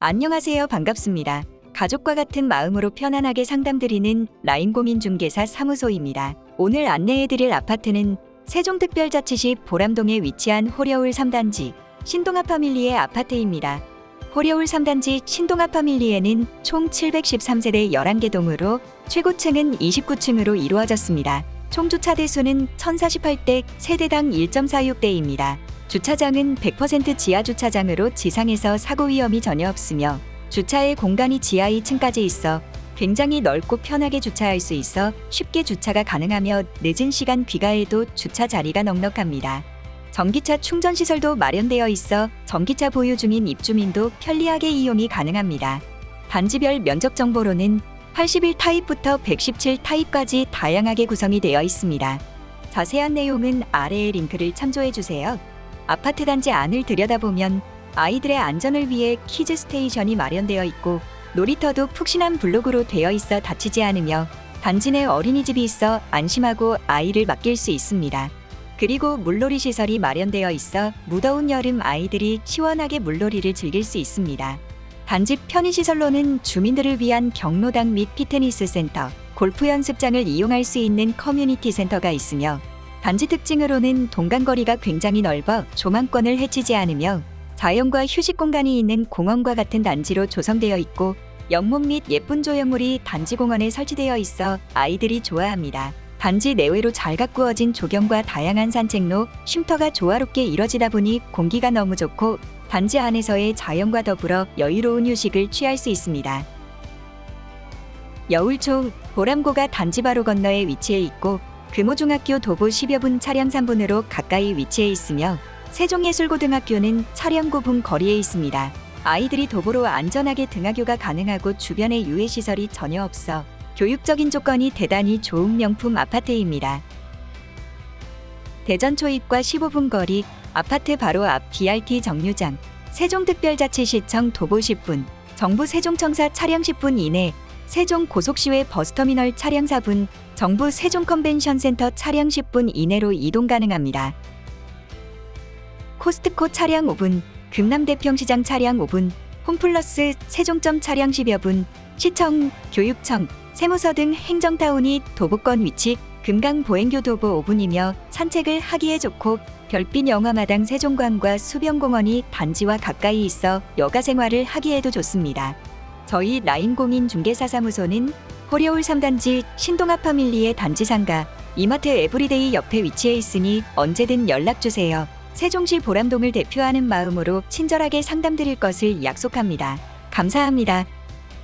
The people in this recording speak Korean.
안녕하세요. 반갑습니다. 가족과 같은 마음으로 편안하게 상담드리는 라인공인중개사 사무소입니다. 오늘 안내해드릴 아파트는 세종특별자치시 보람동에 위치한 호려울 3단지 신동아 파밀리의 아파트입니다. 호려울 3단지 신동아 파밀리에는 총 713세대 11개 동으로 최고층은 29층으로 이루어졌습니다. 총 주차 대수는 1048대 세대당 1.46대입니다. 주차장은 100% 지하 주차장으로 지상에서 사고 위험이 전혀 없으며 주차의 공간이 지하 2층까지 있어 굉장히 넓고 편하게 주차할 수 있어 쉽게 주차가 가능하며 늦은 시간 귀가해도 주차 자리가 넉넉합니다. 전기차 충전 시설도 마련되어 있어 전기차 보유 중인 입주민도 편리하게 이용이 가능합니다. 단지별 면적 정보로는 81 타입부터 117 타입까지 다양하게 구성이 되어 있습니다. 자세한 내용은 아래의 링크를 참조해 주세요. 아파트 단지 안을 들여다보면 아이들의 안전을 위해 키즈 스테이션이 마련되어 있고 놀이터도 푹신한 블록으로 되어 있어 다치지 않으며 단지 내 어린이집이 있어 안심하고 아이를 맡길 수 있습니다. 그리고 물놀이 시설이 마련되어 있어 무더운 여름 아이들이 시원하게 물놀이를 즐길 수 있습니다. 단지 편의시설로는 주민들을 위한 경로당 및 피트니스 센터, 골프 연습장을 이용할 수 있는 커뮤니티 센터가 있으며 단지 특징으로는 동간거리가 굉장히 넓어 조망권을 해치지 않으며 자연과 휴식 공간이 있는 공원과 같은 단지로 조성되어 있고 연못 및 예쁜 조형물이 단지 공원에 설치되어 있어 아이들이 좋아합니다. 단지 내외로 잘 가꾸어진 조경과 다양한 산책로, 쉼터가 조화롭게 이뤄지다 보니 공기가 너무 좋고 단지 안에서의 자연과 더불어 여유로운 휴식을 취할 수 있습니다. 여울초 보람고가 단지 바로 건너에 위치해 있고 금호중학교 도보 10여 분 차량 3분으로 가까이 위치해 있으며 세종예술고등학교는 차량 9분 거리에 있습니다. 아이들이 도보로 안전하게 등하교가 가능하고 주변에 유해시설이 전혀 없어 교육적인 조건이 대단히 좋은 명품 아파트입니다. 대전 초입과 15분 거리, 아파트 바로 앞 BRT 정류장, 세종특별자치시청 도보 10분, 정부 세종청사 차량 10분 이내, 세종 고속시외 버스터미널 차량 4분, 정부 세종 컨벤션 센터 차량 10분 이내로 이동 가능합니다. 코스트코 차량 5분, 금남대평시장 차량 5분, 홈플러스 세종점 차량 10여 분, 시청, 교육청, 세무서 등 행정타운이 도보권 위치, 금강 보행교 도보 5분이며 산책을 하기에 좋고 별빛 영화마당 세종관과 수변공원이 단지와 가까이 있어 여가 생활을 하기에도 좋습니다. 저희 라인공인 중개사사무소는 호려울 3단지 신동아 파밀리의 단지 상가 이마트 에브리데이 옆에 위치해 있으니 언제든 연락 주세요. 세종시 보람동을 대표하는 마음으로 친절하게 상담드릴 것을 약속합니다. 감사합니다.